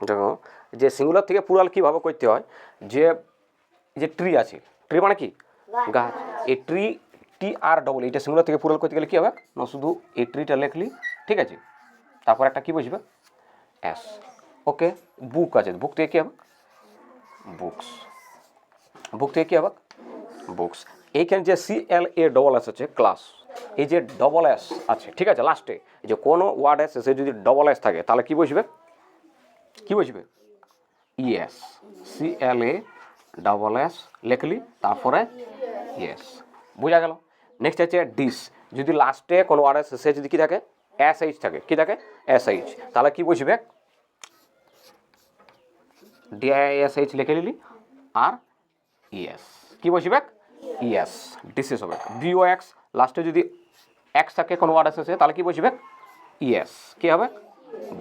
দেখো যে সিঙ্গুলার থেকে পুরাল কীভাবে করতে হয় যে যে ট্রি আছে ট্রি মানে কি? গাছ। এই ট্রি টি আর ডবল এইটা সিঙ্গুলার থেকে পুরাল করতে গেলে কী হবে? না শুধু এই ট্রিটা লিখলি ঠিক আছে? তারপর একটা কী বুঝবে এস ওকে বুক আছে বুক থেকে কী হবে? বুকস বুক থেকে কী হবে? বুকস এইখানে যে C L A double S আছে ক্লাস এই যে ডবল এস আছে ঠিক আছে লাস্টে যে কোনো ওয়ার্ড এস এসে যদি ডবল এস থাকে তাহলে কী বসবে? কী বসবে ES C L A double S লিখলি, তারপরে ইয়েস বোঝা গেল? নেক্সট হচ্ছে ডিস যদি লাস্টে কোনো ওয়ার্ড এস এসে যদি কী থাকে? এস এইচ থাকে। কী থাকে? এস এইচ তাহলে কী বসবে ডিআইএস এইচ লিখে নিলি, আর ইএস কি বসবে ইএস ডিসিস হবে বিও এক্স লাস্টে যদি এক্স থাকে কোনো ওয়ার্ড এসেছে তাহলে কি বসবে ইএস কি হবে?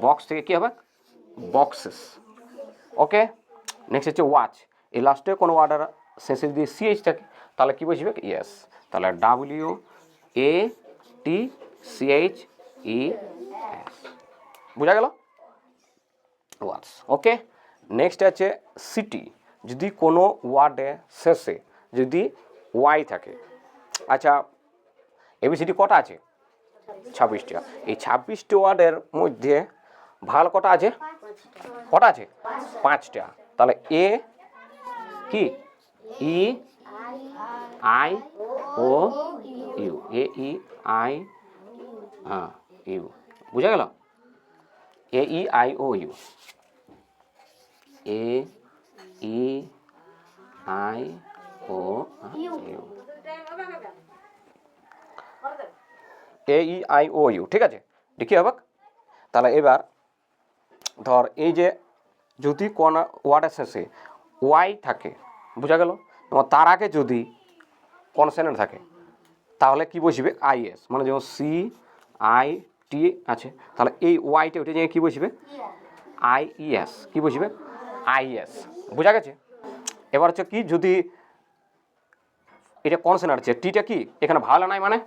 বক্স থেকে কি হবে? বক্সেস ওকে নেক্সট হচ্ছে ওয়াচ এই লাস্টে কোনো ওয়ার্ডার শেষে যদি সিএইচ থাকে, তাহলে কী বসবে? ইয়েস তাহলে W A T CH E S বোঝা গেল? ওয়াচ ওকে নেক্সট আছে সিটি যদি কোনো ওয়ার্ডে শেষে যদি ওয়াই থাকে আচ্ছা এবিসিডি কটা আছে? ছাব্বিশটা। এই ছাব্বিশটি ওয়ার্ডের মধ্যে ভালো কটা আছে? কটা আছে? পাঁচটা। তাহলে এ কি? E, I, O, U. A, E, I হ্যাঁ ইউ। বুঝা গেল? A, E, I, O, U. A, E, I, O U. A, E, I, O, U. ঠিক আছে? দেখি হবে তাহলে এবার ধর, এই যে যদি কোন ওয়ার্ডের শেষে ওয়াই থাকে, বোঝা গেল? এবং তার আগে যদি কনসেন্ট থাকে, তাহলে কি বসবে? আইএস মানে যেমন সি আই টি আছে, তাহলে এই ওয়াইটা ওইটা জায়গায় কী বসবে? আইইএস কি বসবে? আইএস বোঝা গেছে? এবার হচ্ছে কি, যদি এটা কনসেন্ট আছে টিটা কি? এখানে ভালো নাই মানে?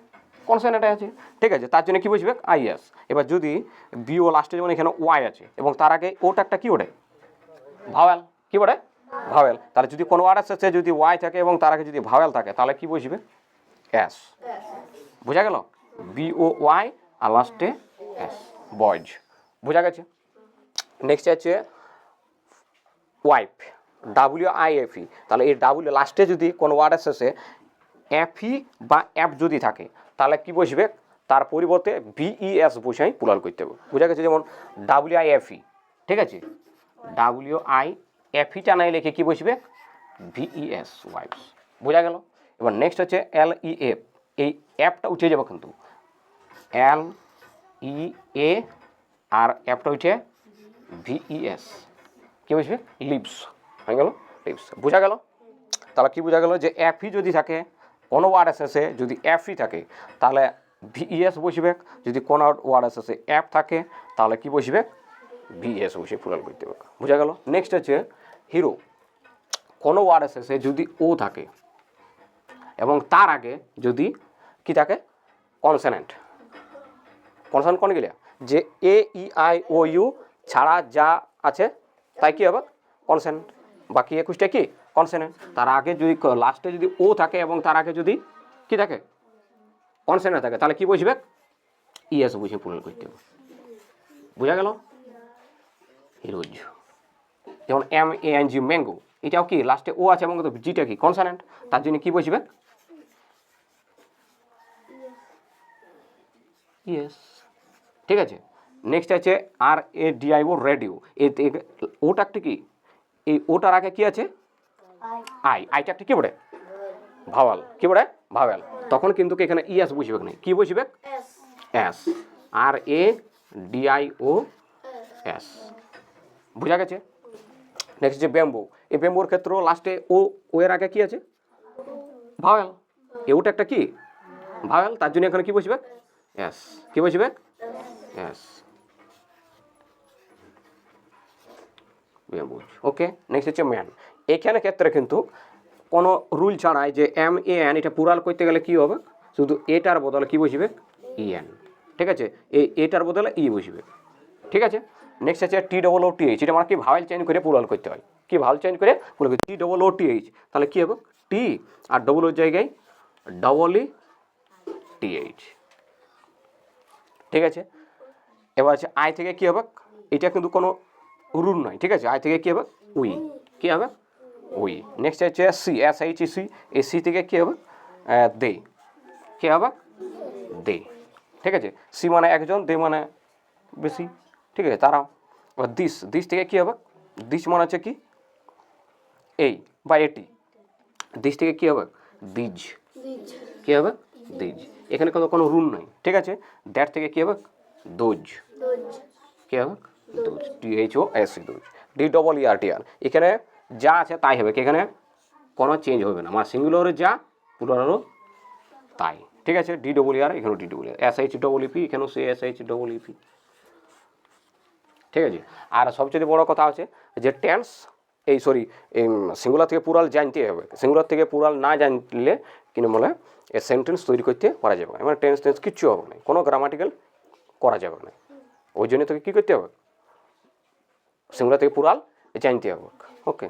কনসেন্টে আছে। ঠিক আছে, তার জন্য কি বুঝবে? আইএস এবার যদি বিও লাস্টে যেমন এখানে ওয়াই আছে, এবং তার আগে ওটা একটা কি ওঠে ভাওয়াল কি বলে ভাওয়াল তাহলে যদি কোনো ওয়ার্ড আছে যদি ওয়াই থাকে এবং তার আগে যদি ভাওয়াল থাকে, তাহলে কি বুঝবে? এস বোঝা গেল? বিও ওয়াই আর লাস্টে এস বয়জ বোঝা গেছে? নেক্সট আছে wife W I F E তাহলে এই ডাব্লিউ লাস্টে যদি কোনো ওয়ার্ডের শেষে এফই বা অ্যাপ যদি থাকে তাহলে কি বসবে? তার পরিবর্তে ভিইএস আমি পুলাল করতে হবে। বোঝা গেছে যেমন ডাব্লিউ আই এফ ই ঠিক আছে? ডাব্লিউ আই এফ ইটা নাই লিখে কি বসবে? ভিইএস ওয়াইফস বোঝা গেল? এবার নেক্সট হচ্ছে এল ই এফ এই অ্যাপটা উঠে যাবে কিন্তু। এল ই এ আর অ্যাপটা উঠে ভিইএস কি বসবে? লিপস হয়ে গেল? লিপস বোঝা গেল? তাহলে কি বোঝা গেল? যে এফই যদি থাকে কোনো ওয়ার্ড এসেছে যদি এফই থাকে, তাহলে ভিইএস বসবে। যদি কোনো ওয়ার্ড এসেছে অ্যাপ থাকে, তাহলে কি বসবে? ভিএস বসে পুরাল করতে হবে। বোঝা গেল? নেক্সট হচ্ছে হিরো। কোনো ওয়ার্ড এসেছে যদি ও থাকে, এবং তার আগে যদি কি থাকে? কনসেনেন্ট। কনসেন্ট কোন গেলে? যে এ, ই, আই, ও, ইউ ছাড়া যা আছে, তাই কি হবে? কনসেন্ট বাকি একুশটা কি? কনসেন্ট তার আগে যদি লাস্টে যদি ও থাকে এবং তার আগে যদি কি থাকে? কনসেন্ট থাকে, তাহলে কি বুঝবে? ইয়েস বুঝে পূরণ করতে হবে। বোঝা গেল? হিরোজ যেমন M, A, N, G, mango, এটাও কি? লাস্টে ও আছে এবং জিটা কি? কনসেন্ট তার জন্য কি বুঝবে? ইয়েস। ঠিক আছে? নেক্সট আছে আর এ ডিআইও রেডিও। এই ওটা একটা কি? এই ওটার আগে কি আছে? আই আইটা একটা কি বলে? ভাওয়াল। কি বলে? ভাওয়াল। তখন কিন্তু এখানে ইএস বুঝবে না কি বুঝবে S. R A D I O S. বুঝা গেছে? নেক্সট যে ব্যাম্বু। এই ব্যাম্বুর ক্ষেত্রেও লাস্টে ও ও এর আগে কি আছে? ভাওয়াল। এ ওটা একটা কি? ভাওয়াল। তার জন্য এখানে কি বসবে এস। কি বসবে এস। ওকে নেক্সট হচ্ছে ম্যান এখানে ক্ষেত্রে কিন্তু কোনো রুল ছাড়াই যে এম এ এন এটা পুরাল করতে গেলে কি হবে? শুধু এটার বদলে কি বসবে? ই এন ঠিক আছে? এই এটার বদলে ই বসবে। ঠিক আছে? নেক্সট আছে T double O T H এটা মানে কি ভাওয়েল চেঞ্জ করে পুরাল করতে হয়? কি ভাওয়েল চেঞ্জ করে? পুরাল T double O T H তাহলে কি হবে? টি আর ডবল ওর জায়গায় ডবল ই টি এইচ ঠিক আছে? এবার আছে আই থেকে কী হবে? এটা কিন্তু কোনো রুল নয়। ঠিক আছে? আই থেকে কী হবে? উই। কী হবে? উই নেক্সট হচ্ছে সি এস এইচ সি এই সি থেকে কী হবে? দে। কী হবে? দে। ঠিক আছে? সি মানে একজন দে মানে বেশি। ঠিক আছে? তারাও। এবার দিস দিস থেকে কী হবে? দিস মানে হচ্ছে কি? এই বা এটি দিস থেকে কী হবে? দিজ কী হবে? দিজ এখানে কোনো কোনো রুল নাই। ঠিক আছে? দ্যাট থেকে কী হবে? দোজ কী হবে? Those T H O S C those D double E R T R এখানে যা আছে তাই হবে এখানে কোনো চেঞ্জ হবে না। আমার সিঙ্গুলারে যা প্লুরালও তাই। ঠিক আছে? ডি ডবল আর এখানেও D double S H double EP এখানেও সে এস এইচ ডবল ইপি ঠিক আছে? আর সবচেয়ে বড় কথা আছে যে টেন্স এই সরি এই সিঙ্গুলার থেকে পুরাল জানতে হবে। সিঙ্গুলার থেকে পুরাল না জানলে কিন্তু বলে, এ সেন্টেন্স তৈরি করতে পারা যাবে না। মানে টেন্স টেন্স কিচ্ছু হবে না। কোনো গ্রামাটিক্যাল করা যাবে না। ওই জন্য তোকে কী করতে হবে? সিঙ্গুলার থেকে পুরাল জানতে হবে ওকে